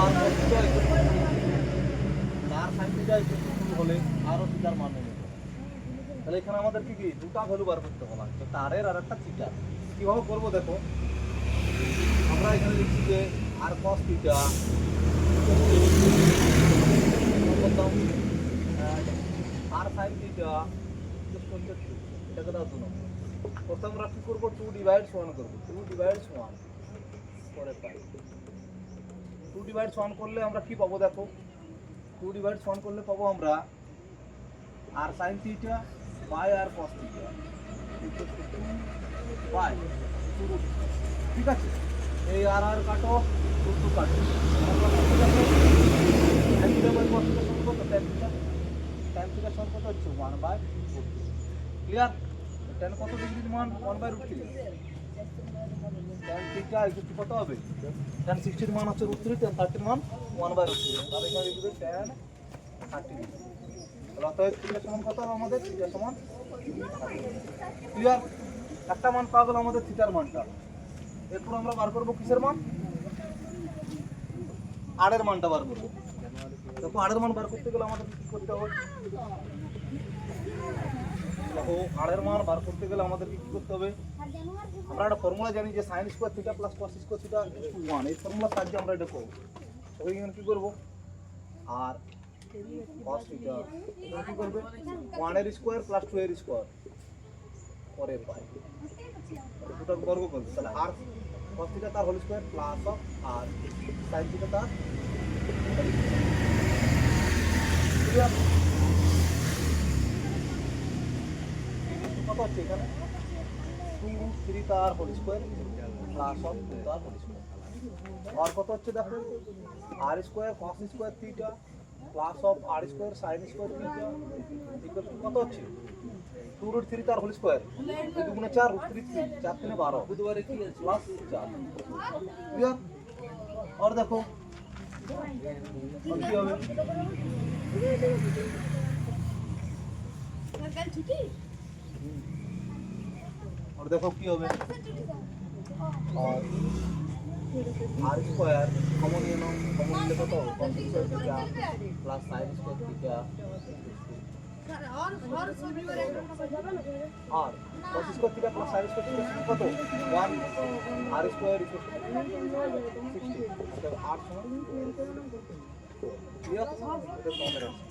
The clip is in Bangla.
আর আর সাইন্সে যাই শুরু হলে আরও থিটার মান তাহলে এখানে আমাদের কি কি? দুটা ভ্যালু বার করতে হবে একটা তারের আর একটা থিটার কীভাবে করব দেখো? আমরা এখানে লিখছি যে r cos theta r sine theta এটাকে দাও দু প্রথম আমরা কি করব? টু ডিভাইডস ওয়ান করব। টু ডিভাইডস ওয়ান পরে পাই। টু ডিভাইডস ওয়ান করলে আমরা কি পাবো দেখো? টু ডিভাইডস ওয়ান করলে পাবো আমরা r sine theta by r cos theta by ঠিক আছে? এই আর আর কাটো টু টু কাটো tan theta by cos theta সমান কত tan theta tan theta সমান কত হচ্ছে 1 বাই ক্লিয়ার tan কত ডিগ্রির মান? 1 by √3 tan theta equal to কত হবে? 60 এর মান হচ্ছে √3 tan 30 এর মান 1 বাই √3 তাহলে এখানে লিখবে 30 ডিগ্রি তাহলে অতএব theta সমান কত হবে আমাদের? theta সমান ক্লিয়ার একটা মান পাওয়া গেল আমাদের থিটার মানটা। এরপর আমরা বার করব কিসের মান? আড়ের মানটা বার করব। দেখো আড়ের মান বার করতে গেলে আমাদের কি করতে হবে? দেখো আড়ের মান বার করতে গেলে আমাদের কি করতে হবে? আমরা একটা ফর্মুলা জানি যে sine square theta plus cos square theta to one এই ফর্মুলার সাহায্যে আমরা এটা করব। তবে এখানে কি করব? আর কস থিটা এখানে কি করবে? ওয়ানের স্কোয়ার প্লাস টু এর স্কোয়ার পরের পাই। দুটার বর্গ করবে তাহলে আর কস থিটা তার whole square plus of r sine theta তার কত হচ্ছে এখানে টু থ্রি তার whole square plus of two তার হোল স্কোয়ার আর কত হচ্ছে দেখো r square cos square theta plus of r square sine square theta equal to কত হচ্ছে? টু রুট থ্রি তার হোল স্কোয়ার দুই দুগুণে চার রুট থ্রি থ্রি চার তিনে বারো। বুধবারে কি আছে? প্লাস চার। ক্লিয়ার আর দেখো। আর কি হবে? আর দেখো কি হবে? আর আর স্কোয়ার কমন নিয়ে নাও। কমন কত? প্লাস সাইন স্কোয়ার থিটা আর cos square plus sine square কত? 1 আর স্কোয়ার ইকুয়াল টু 60 অর্থাৎ আর সমান ক্লিয়ার এটা তোমাদের আছে।